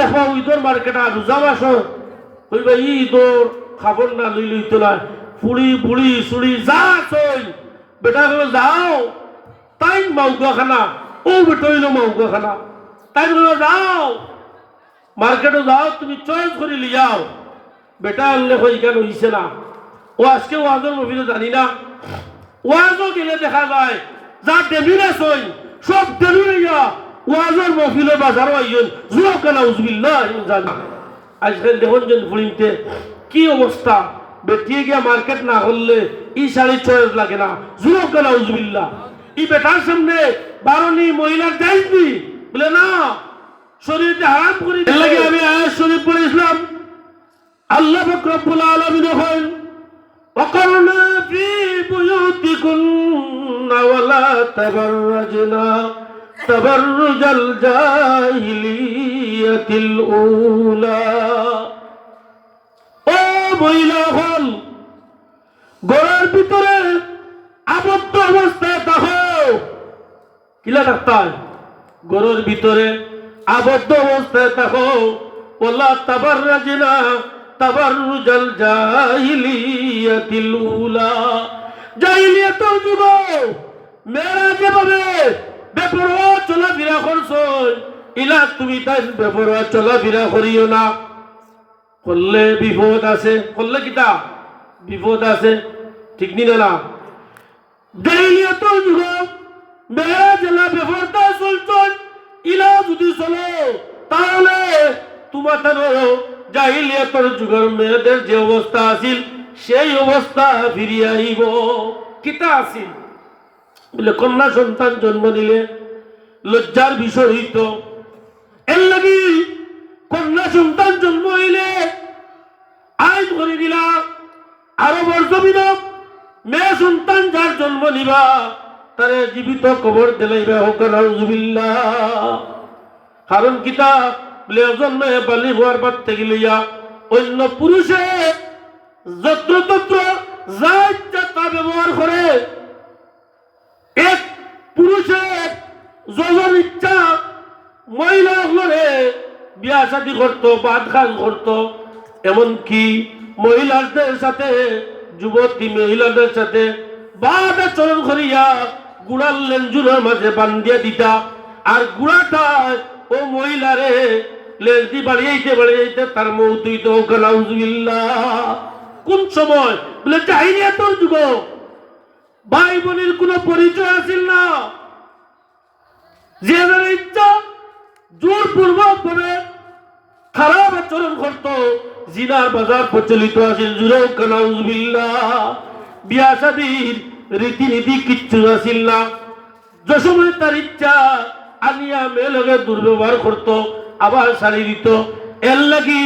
দেখো ঈদর মার্কেট আর রোজা মাস কইবা ঈদর খাবার না লই লই তোলা। ফুড়ি বুড়ি সুড়ি, যা চই বেটা গুলো যাও। তাই মাউগা ও বেটা হইল তাই গুলো যাও। মার্কেটে যাও, তুমি চয়েস করে লিয়াও বেটা আনলে হই কেন হইছে না? ও আজকে ওয়াজের মফিলে জানি না। ওয়াজও গেলে দেখা যায়, যা ডেবিল আছে সব ডেবিল হইয়া ওয়াজের মফিলে বাজারও আইন জুয়া কেনা উজবিল্লাহ জানা আজকাল দেখুন যেন ফুড়িতে কি অবস্থা বেটিয়ে গিয়া মার্কেট না করলে ই শাড়ি চয়েস লাগে না জুয়া কেনা উজবিল্লাহ ই বেটার সামনে বারণী মহিলার যাইবি বলে না শরীরতে হারাম করে এর লাগে আমি আয়াত শরীফ পড়েছিলাম আল্লাহ পাক রব্বুল আলামিন হন وقرنا في بيوتكن ولا تبرجنا تبرج الجاهلية الأولى ও মহিলা হল গড়ের ভিতরে আবদ্ধ অবস্থায় দেখো কিলা ডাক্তার গরুর ভিতরে আবদ্ধ অবস্থায় থাকো ওলা তাবার রাজিনা তাবার রুজাল জাহিলিয়াতিল উলা জাহিলিয়াতের যুগ মেয়েরা যেভাবে বেপরোয়া চলাফেরা করছ ইলা তুমি তাই বেপরোয়া চলাফেরা করিও না। করলে বিপদ আছে। করলে কিতা? বিপদ আছে। ঠিক নি না জাহিলিয়াতের যুগ মেয়েরা জেলা ব্যবহারটা চলছেন ইলা যদি চলো, তাহলে তোমার জাহিলিয়াতের যুগের মেয়েদের যে অবস্থা আছিল, সেই অবস্থা ফিরিয়ে আইব কিতা আছিল? বলে কন্যা সন্তান জন্ম নিলে লজ্জার বিষয় হইত। এর লাগি কন্যা সন্তান জন্ম হইলে আইন করে দিলা আরও বর্জমিন মেয়ে সন্তান যার জন্ম নিবা, তারে জীবিত কবর দিলাইবা হোক নাউজুবিল্লাহ। কারণ কিতা বলে অজন্ম বালি হওয়ার পর থেকে লইয়া অন্য পুরুষে যত্র তত্র যা তা ব্যবহার করে এক পুরুষের যজন ইচ্ছা, মহিলা হলে বিয়া শাদি করতো, বাদ খান করতো। এমনকি মহিলাদের সাথে, যুবতী মহিলাদের সাথে বাদ আচরণ করিয়া গুড়ার লেঞ্জুরের মাঝে বান্ধিয়া দিতা। আর গুড়াটা ও মহিলারে লেঞ্জি বাড়িয়েইতে বাড়িয়েইতে তার মৌতুইতে নাউজুবিল্লাহ কোন সময় বলে চাহিদা তোর যুগ ভাই বোনের কোনো পরিচয় আছিল না। যে ইচ্ছা জোর পূর্বক ভাবে খারাপ আচরণ করতো, জিনার বাজার প্রচলিত আছিল জুড়ে কানাউজবিল্লাহ বিয়া রীতিনীতি কিচ্ছু আছিল না। যে সময় তার ইচ্ছা আনিয়া মেলগে দুর্ব্যবহার করতো, আবার সারি দিত। এর লাগি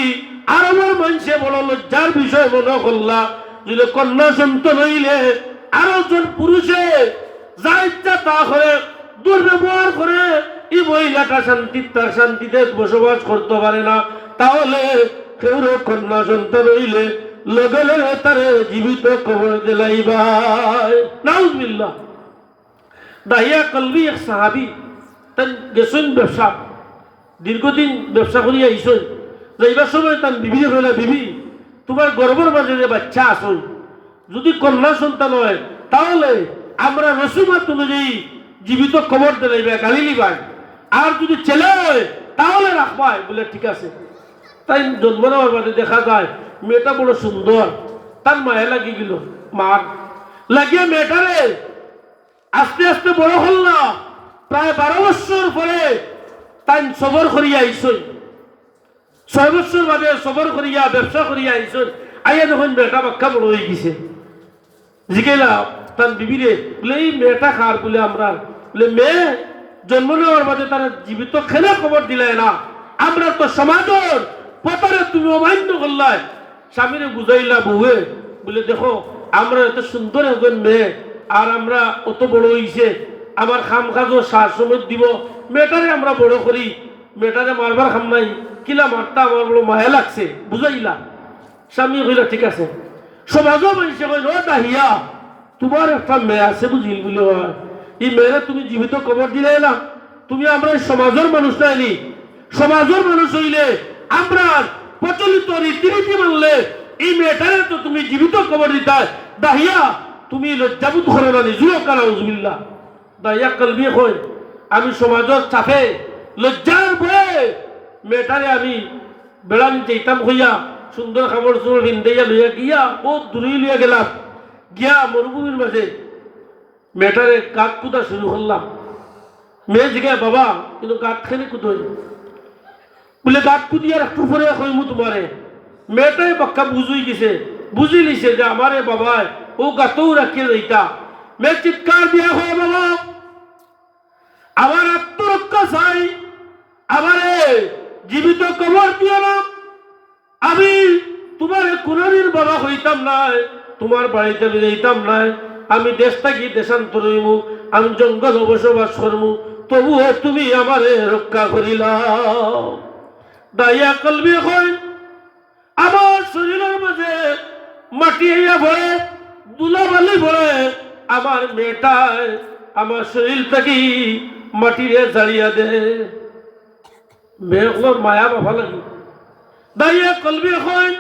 আরবের মানুষে বড় লজ্জার বিষয় মনে করলা, যদি কন্যা সন্তান হইলে আরও জন পুরুষে যা ইচ্ছা তা করে দুর্ব্যবহার করে এই মহিলাটা শান্তি তার শান্তিতে বসবাস করতে পারে না। তাহলে কেউ কন্যা সন্তান হইলে লগে লগে তারে জীবিত কবর দিলাইবাই নাউজবিল্লাহ। দাহিয়া কলবি এক সাহাবি তান গেছেন ব্যবসা। দীর্ঘদিন ব্যবসা করিয়া আইসই যাইবার সময় তান বিবি হইলা বিবি, তোমার গর্বের মাঝে বাচ্চা আসই যদি কন্যা সন্তান হয়, তাহলে আমরা রসুমাত অনুযায়ী জীবিত খবর দিলাইবে গালি লিবাই আর যদি ছেলে হয়, তাহলে রাখবাই বলে ঠিক আছে। তাই জন্ম নেওয়ার দেখা যায়, মেয়েটা বড় সুন্দর। তার মায়ে লাগি গেল, মার। লাগিয়ে মেয়েটারে আস্তে আস্তে বড় হল না। প্রায় বারো বছর পরে তাই সবর করিয়া আইসই। ছয় বছর বাদে সবর করিয়া, ব্যবসা করিয়া আইসই। আইয়া যখন মেয়েটা বাক্কা বড় হয়ে গেছে। জিকেলা তার বিবিরে, বলে, এই মেয়েটা খার বলে আমরা, বলে, মেয়ে, জন্ম নেওয়ার বাদে তারা জীবিত খেলে খবর দিলে না। আমরা তো সমাজের পতারে তুমি অমান্য করলাই। স্বামীরে বুঝাইলা বউয়ে, বলে, দেখো, আমরা এত সুন্দর একজন মেয়ে, আর আমরা অত বড় হইছে। আমার খাম কাজও সার সময় দিব। মেয়েটারে আমরা বড় করি। মেয়েটারে মারবার খাম নাই। কিলা মারতা আমার বড় মায়া লাগছে। বুঝাইলা। স্বামী কইলা, ঠিক আছে। সমাজও মানুষে কইল ও দাহিয়া তোমার একটা মেয়ে আছে বুঝিল বলে হয়। এই মেয়েরা তুমি জীবিত কবর দিলে না, তুমি আমরা সমাজের মানুষ নাইনি সমাজের মানুষ হইলে আমরা প্রচলিত রীতিনীতি মানলে এই মেয়েটারে তো তুমি জীবিত খবর দিতা। দাহিয়া তুমি লজ্জাবোধ করো না নিজুও কানা উজবিল্লা। দাহিয়া কলবি কই আমি সমাজের চাপে লজ্জার ভয়ে মেয়েটারে আমি বেড়া নিতে ইতাম হইয়া সুন্দর খাবার সুন্দর হিন্দাইয়া লইয়া গিয়া বহুত দূরে লইয়া গেলাম। গিয়া মরুভূমির মাঝে মেয়েটারে কাক কুদা শুরু করলাম। মেয়ে জিগায় বাবা, কিন্তু গাত খেলে কুদোই বলে গাত কুদিয়ার একটু পরে কইমু তোমারে। মেয়েটাই বাক্কা বুঝুই গেছে বুঝি লিছে যে আমারে বাবায় ও গাতও রাখিয়ে দিতা মেয়ে চিৎকার দিয়া হয় বাবা, আমার আত্মরক্ষা চাই। আমারে জীবিত কবর দিও না। আমি তোমার কোনদিন বাবা হইতাম নাই তোমার বাড়িতে আমি যাইতাম নাই আমি দেশ থাকি, দেশান্তর আমি জঙ্গল বসবাস করমু, তবুও তুমি আমারে রক্ষা করিলাম দাইয়া কলবি হয় আমার শরীরের মাঝে মাটি হইয়া ভরে দুলাবালি ভরে আমার মেয়েটায় আমার শরীর থেকে মাটিরে জাড়িয়া দে। মেয়েগুলোর মায়া বাবা লাগে দাঁড়িয়ে কলবি হয়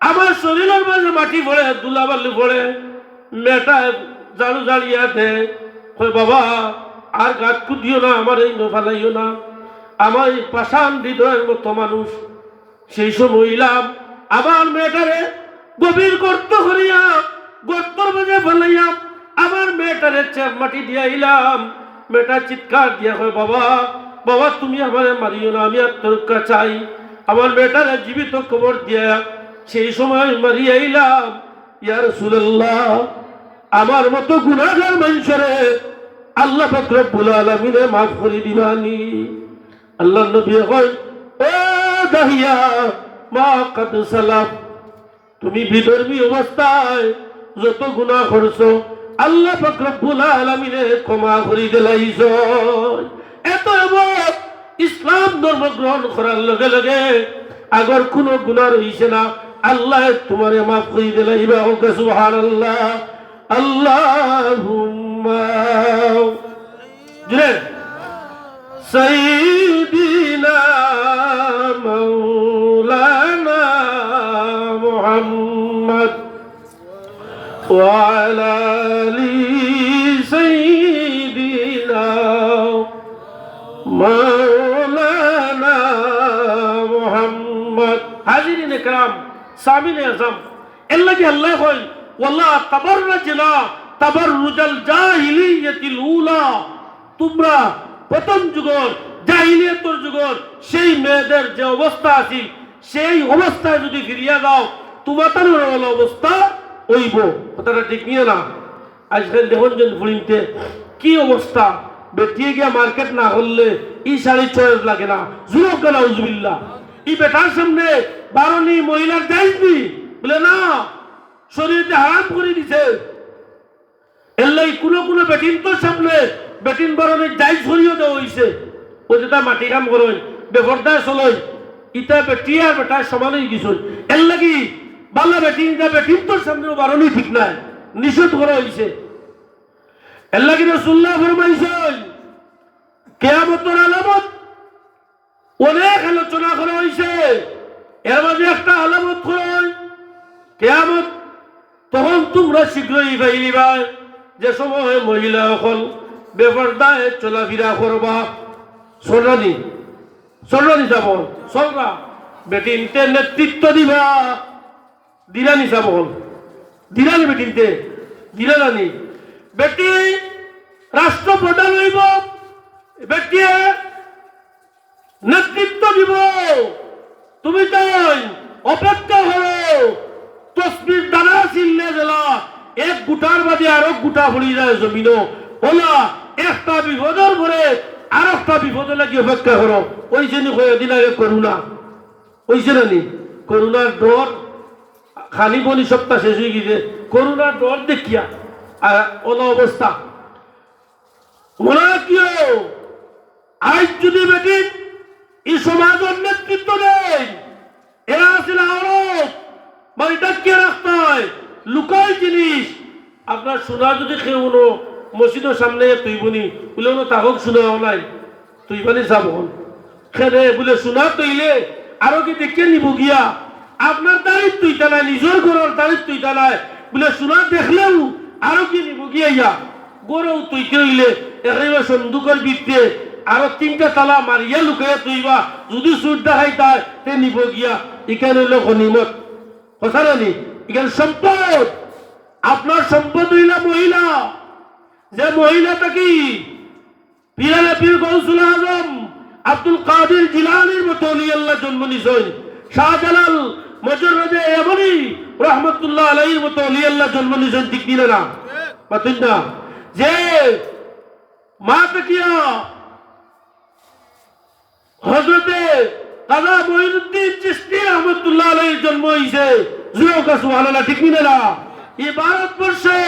আমার শরীরের মাঝে মাটি পড়ে দুলাবালি পড়ে মেয়েটা জাড়ু জাড়িয়া দে কই বাবা, আর গাছ কুদিও না, আমার এই নফালাইও না। আমার এই পাষাণ হৃদয়ের মতো মানুষ। সেই সময় আমার মেয়েটারে গভীর গর্ত করিয়া গর্তর মাঝে ফেলাইয়া আমার মেয়েটারে চেপ মাটি দিয়া ইলাম মেয়েটা চিৎকার দিয়া হয় বাবা বাবা, তুমি আমার মারিও না, আমি আত্মরক্ষা চাই। আমার মেয়েটারে জীবিত খবর দিয়া সেই সময় মারিয়া ইলাম ইয়ার সুল্লাহ আমার মতো গুণাগার মানুষরে আল্লাহ ফকরবুল আলমিনে মাফ করে দিবানি আল্লাহ নবী কয়, ও দাহিয়া, মা কাদ সালাম, তুমি বিধর্মী অবস্থায় যত গুণা করছ, আল্লাহ ফকরবুল আলমিনে ক্ষমা করে দিলাইছ। এত এবার ইসলাম ধর্ম গ্রহণ করার লগে লগে আগর কোনো গুণা রইছে না, আল্লাহ তোমারে মাফ করে দিলে, ইবা হোক আল্লাহ আল্লাহ মৌলানা মোহাম্মদ ওয়ালা সামিনে আজম। এর লাগে আল্লাহ ওয়াল্লাহ তাবাররাজনা তাবাররুজাল জাহিলিয়াতিল উলা। তোমরা প্রথম যুগর, জাহিলিয়াতর যুগর, সেই মেয়েদের যে অবস্থা আছিল, সেই অবস্থায় যদি ফিরিয়া যাও তোমাদের হল অবস্থা হইব। কথাটা ঠিক নিয়ে না? আজকাল দেখুন জন ফুলিনতে, কি অবস্থা? বেটিয়ে গিয়া মার্কেট না করলে ই শাড়ি চয়েস লাগে না। জুরক গেলা, উজবিল্লা। ই বেটার সামনে বারণী মহিলার যাইবি বলে, না শরীরতে হারাম করে দিছে। এল্লাই কোনো কোনো বেটিন তোর সামনে, বেটিন বারণে যাই ছড়িয়ে দেওয়া হয়েছে ও যেটা মাটি কাম করই বেফরদায় চলই ইটা বেটি আর বেটায় সমান হয়ে গেছিল এর লাগি বালা বেটিন যা বেটিন তোর সামনে বারণই ঠিক নাই, নিষেধ করা হয়েছে এর লাগি রসুল্লাহ ফরমাইছেন, কেয়ামতের আলামত অনেক আলোচনা করা হয়েছে এর মাঝে একটা আলামত করই কেয়ামত তখন তোমরা শীঘ্রই পাইলিবা যে সময় মহিলা সকল বেপরদায় চলাফেরা করবা। সরণি সরণি যাব সররা বেটিনতে নেতৃত্ব দিবা। দিলানি যাব দিলানি বেটিনতে দিলানি। বেটি রাষ্ট্রপ্রধান হইব, বেটিয়ে নেতৃত্ব দিব। তুমি তাই অপেক্ষা করো। তসবির দানা চিল্লে গেলা এক গুটার বাদে আরও গুটা ভরি যায় জমিন ওলা একটা বিপদের পরে আর একটা বিপদে লাগি অপেক্ষা করো ওই জন্য হয়ে আগে করুণা ওইছে না নি করুণার ডর খালি বলি সপ্তাহ শেষ হয়ে গেছে। করুণার ডর দেখিয়া আর ওলা অবস্থা মনে রাখিও আজ যদি বেটি এই সমাজের নেতৃত্ব নেই। এরা আছিল আওরত মানে ডাকিয়ে রাখতে লুকাই জিনিস। আপনার শোনা যদি কেউ কোনো মসজিদের সামনে তুই বনি, বলে কোনো তাহক শোনা নাই। তুই মানে যাব খেলে বলে শোনা তৈলে, আরও কি দেখে নিব গিয়া? আপনার দায়িত্ব ইটা নাই নিজের ঘরের দায়িত্ব ইটা নাই বলে শোনা দেখলেও আরও কি নিব গিয়া গরু তুইতে হইলে একেবারে সন্দুকের বিত্তে আরও তিনটা তালা মারিয়া লুকাইয়া তুইবা যদি সুর দেখাই তাই, তে নিব গিয়া। এখানে হইল গনিমত কথা জানি এখানে সম্পদ। আপনার সম্পদ হইলা মহিলা। যে মহিলাটা কি পিরানা পীর গৌসুল আজম, আব্দুল কাদের জিলানির মতো আল্লাহ জন্ম নিছেন। শাহজালাল মজরদে এমনই রহমতুল্লাহ আলাইহির মতো আল্লাহ জন্ম নিছেন, ঠিক দিলে না? পাতেন না? যে মা তাকিয়া হজরতে কাজা মঈনুদ্দিন চিশতি রহমতুল্লাহ আলাইহির জন্ম হইছে। জুয়ো কা সুবহানাল্লাহ, ঠিক নিলে না? এই ভারতবর্ষে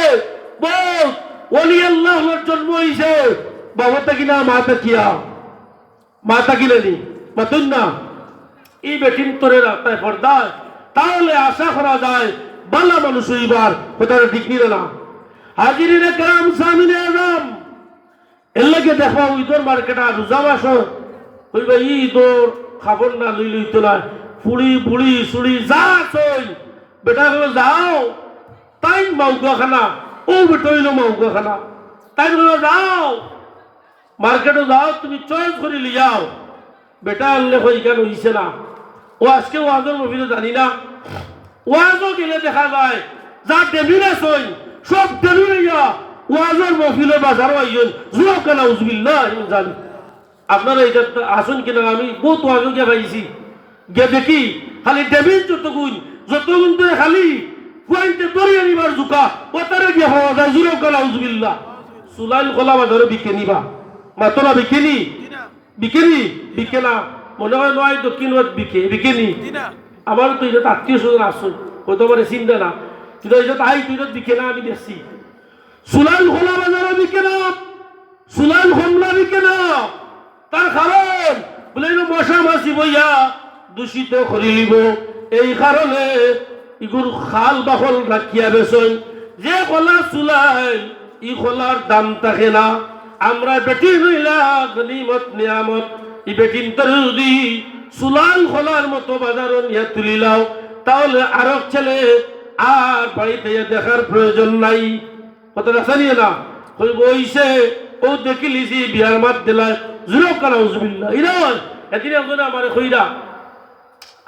বহুত ওলি আল্লাহর জন্ম হইছে। বাবা কিনা মাতা কিয়া মাতা নি মাতুন না? এই বেটিন তোরে রাস্তায় পর্দায় তাহলে আশা করা যায় বালা মানুষ হইবার কোথাও ঠিক নিলে না? হাজিরিনে কেরাম সামিনে আজম এর লাগে দেখবা উইদর মার্কেটা রোজা মাস কইবা ই তোর খাবার না লই লই তোলা ফুড়ি বুড়ি সুড়ি যা চই বেটা গুলো যাও তাই মাউকা খানা ও বেটা হইল মাউকা খানা তাই গুলো যাও, মার্কেটে যাও, তুমি চয়েস করে লিয়াও বেটা আনলে হই কেন হইছে না? ও আজকে ওয়াজের মফিলে জানি না। ওয়াজও গেলে দেখা যায়, যা ডেমিনে সই সব ডেমিনে ইয়া। ওয়াজের মফিলে বাজারও আইন জুয়া কেনা উজবিল্লাহ জানি আপনারা এটা আসুন কিনা আমি বহুত ওয়াজও গিয়ে পাইছি। গিয়ে দেখি খালি ডেমিন যতগুণ যতগুণ ধরে খালি কুয়াইনতে দরিয়ে নিবার জুকা ও তারে গিয়ে হওয়া যায় জুয়া কেনা উজবিল্লাহ সুলাইল খোলা বাজারে বিকে নিবা। নি বিকেনি বিকে না? মনে হয় নয় দক্ষিণ বিকে বিকেনি আমার তো এটা আত্মীয় স্বজন আসুন হয়তো মানে চিন্তা না। কিন্তু এটা আই তুই বিকে না আমি দেখছি। সুলাইল খোলা বাজারে বিকে না। সুলাইল হোমলা বিকে না। তার কারণ বলে মশা মাছি বইয়া দূষিত করিলিব এই কারণে ইগুর খাল বাহল রাখিয়া বেসন যে কলা চুলাই ই খোলার দাম থাকে না। আমরা বেটি হইলা গনিমত, নিয়ামত। ই বেটিন যদি সুলাল খোলার মতো বাজার নিয়ে তুলিলাও তাহলে আরব ছেলে আর বাড়িতে দেখার প্রয়োজন নাই। কথাটা জানিয়ে না? কই বইছে ও দেখি লিছি বিয়ার মাত দিলায় জুরো কানা উজবিল্লা আমার কইরা,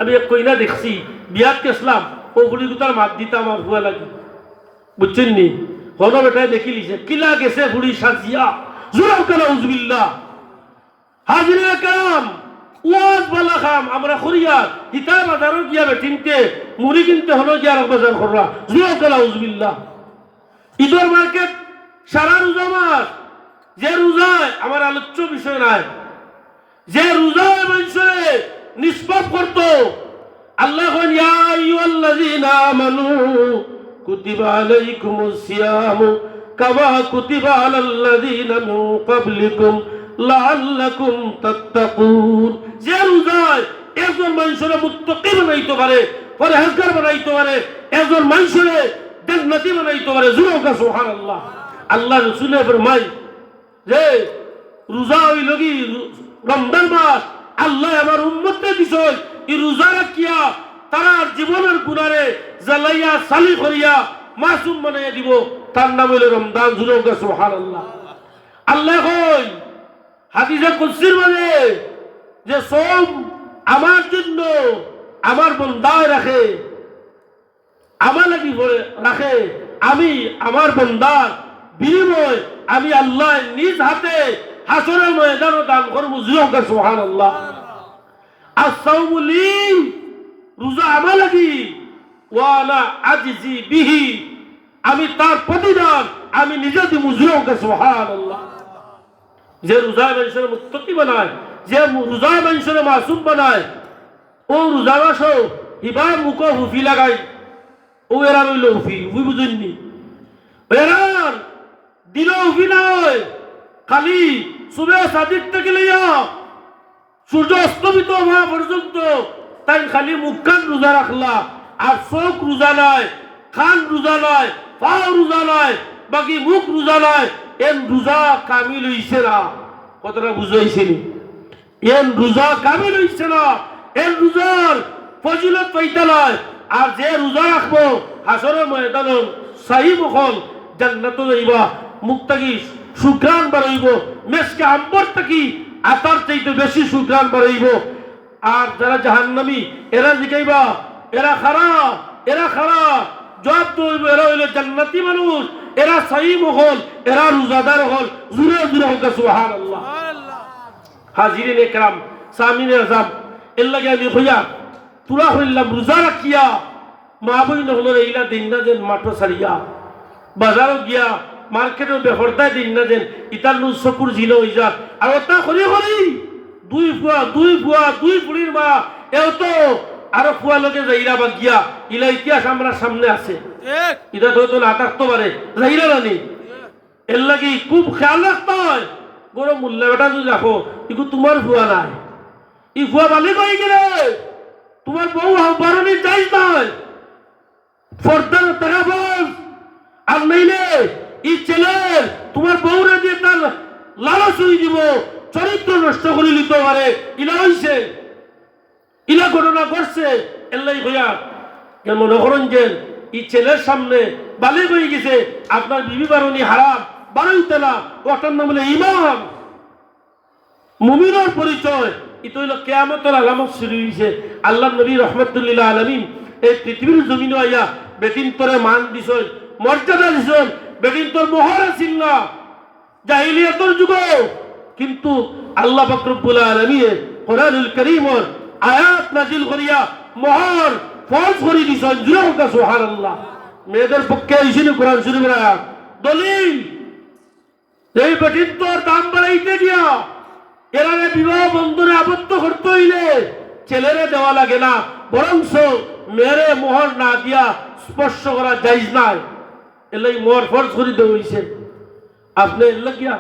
আমি এক কইনা দেখছি, বিয়াত গেছিলাম ও গুলি মাত দিতাম আমার ভুয়া বুঝছেন নি? হন বেটায় দেখি কিলা গেছে সাজিয়া কানা উজবিল্লা হাজিরে কাম ওয়াজ বালা খাম আমরা খরিয়া হিতা বাজারও গিয়া বেটিনতে, মুড়ি কিনতে হলো গিয়া বাজার কররা জুরো কানা উজবিল্লা ঈদের মার্কেট সারা রোজা মাস যে রোজায় আমার আলোচ্য বিষয় নাই, যে রোজায় মানুষে নিষ্পাপ করত, আল্লাহ আমানু কুতিবা সিয়ামু কামা কুতিবা আলাল্লাযীনা মিন ক্বাবলিকুম লাআল্লাকুম তাত্তাকুন। যে রোজায় একজন মানুষের মুত্তাকি বানাইতে পারে, পরহেজগার বানাইতে পারে একজন মানুষের জান্নাতি বানাইতে পারে জুরকা সুবহানাল্লাহ। আল্লাহ রাসূলের ফরমাই যে রোজা হইল কি রমজান মাস, আল্লাহ আমার উম্মতকে দিছই এই রোজা রাখিয়া তারা জীবনের গুণারে জ্বালাইয়া, সালি করিয়া মাসুম বানাইয়া দিব। তার নাম হইল রমজান জুরকা সুবহানাল্লাহ। আল্লাহ কই, হাদিসে কুদসির মানে যে সোম আমার জন্য আমার বন্দায় রাখে, আমার লাগি রাখে, আমি আমার বন্দার বিনিময় আমি আল্লাহ নিজ হাতে হাসরের ময়দানও দান করব জিরোকা সোহান আল্লাহ আসাউমুলি রোজা আমার লাগি ওয়ানা আজিজি বিহি। আমি তার প্রতিদান, আমি নিজে দিব জিরোকা সোহান আল্লাহ যে রোজা মানুষের মুক্তি বানায়, যে রোজা মানুষের মাসুম বানায়, ও রোজা মাসও হিবা মুখ হুফি লাগায়। ও এরা রইল হুফি হুফি বুঝেননি। এরার দিল হুফি নয় খালি সুবে সাদিক থেকে লইয়া সূর্য অস্তমিত হওয়া পর্যন্ত তাই খালি মুখখান রোজা রাখলা, আর চোখ রোজা নয় খান রোজা নয় পাও রোজা নয় বাকি মুখ রোজা নয় এন রোজা কামিল হইছে না। কতটা বুঝাইছে নি এন রোজা কামিল হইছে না। এন রোজার ফজিলত পাইতালয় আর যে রোজা রাখব, হাসরের ময়দান সাহি মখন জান্নাত যাইবা। মুখ থাকি সুগ্রাণ বাড়াইব, মেসকে আম্বর থাকি আতার চাইতে বেশি সুগ্রাণ বাড়াইব। আর যারা জাহান্নামী, এরা জিগাইবা, এরা খারা এরা খারা জবাব দইব এরা হইলে জান্নাতি মানুষ, এরা সাহি মহল, এরা রোজাদার হল। জুড়ে জুড়ে হোক সুবহানাল্লাহ। হাজিরিন একরাম, সামিন আজম, এর লাগে আমি হইয়া তুলা হইলাম, রোজা রাখিয়া, মা বই নহল এইলা দিন না যেন মাঠো সারিয়া বাজারত গিয়া মার্কেটের বেহরতায় দিন না যেন ইতার নু চকুর ঝিল হই যাক। আর ওটা করি করি দুই ফুয়া দুই ফুয়া দুই ফুড়ির মা এও তো আরও ফুয়া লগে যাইরা বা গিয়া ইলা ইতিহাস আমরা সামনে আছে। এটা তো তো না থাকতে পারে যাইরা রানি এর লাগি খুব খেয়াল রাখতে হয়। বড় মূল্য বেটা যদি রাখো ইগু তোমার ফুয়া নাই। ই ফুয়া মালিক হয়ে গেলে? তোমার বউ বারণি চাই নয় ফর্দার টাকা বস আর নইলে ই ছেলের তোমার বউরে দিয়ে তার লালচ হয়ে দিব চরিত্র নষ্ট করে নিতে পারে, ইলা হইছে। ইলা ঘটনা করছে এল্লাই হইয়া। মনে করেন যে এই ছেলের সামনে বালিক হয়ে গেছে, আপনার বিবি বারণী হারাম, বারোই তেলা, ওটার নাম হলে ইমাম। মুমিনের পরিচয় ইতো হইল কেয়ামতের আলামত শুরু হয়েছে আল্লাহ নবী রহমতুল্লাহ আলমিন এই পৃথিবীর জমিন আইয়া বেটিন তোরে মান দিছন, মর্যাদা দিছন বেটিন তোর মোহর আছিল না জাহিলিয়াতর যুগ কিন্তু আল্লাহ ফকরবুল আলমিয়ে কোরআনুল করিমর আয়াত নাজিল করিয়া মোহর ফরজ করি দিছন জুড়ে হোক সুবহানাল্লাহ। মেয়েদের পক্ষে আইসিনি কোরআন শরীফের আয়াত। দলিল, এই বেটির তোর দাম বাড়াইতে দিয়া এরারে বিবাহ বন্ধনে আবদ্ধ করতে হইলে ছেলেরে দেওয়া লাগে না। বরংস মেয়েরে মোহর না দিয়া স্পর্শ করা যাইজ নাই। এলাই মোহর ফরজ করে হইছে। আপনি এলে গিয়া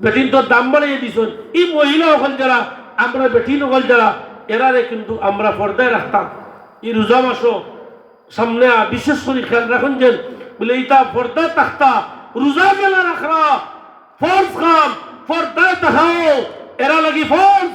বেটিন তোর দাম বাড়াইয়ে দিছেন। এই মহিলা হল যারা, আমরা বেটিন হল যারা, এরারে কিন্তু আমরা পর্দায় রাখতাম। এই রোজা মাসও সামনে বিশেষ করে খেয়াল রাখুন যে, বলে ইটা পর্দায় থাকতা রোজা মেলা রাখরা, ফর্জ খাম পর্দায় তাকাও এরা লাগি ফর্জ।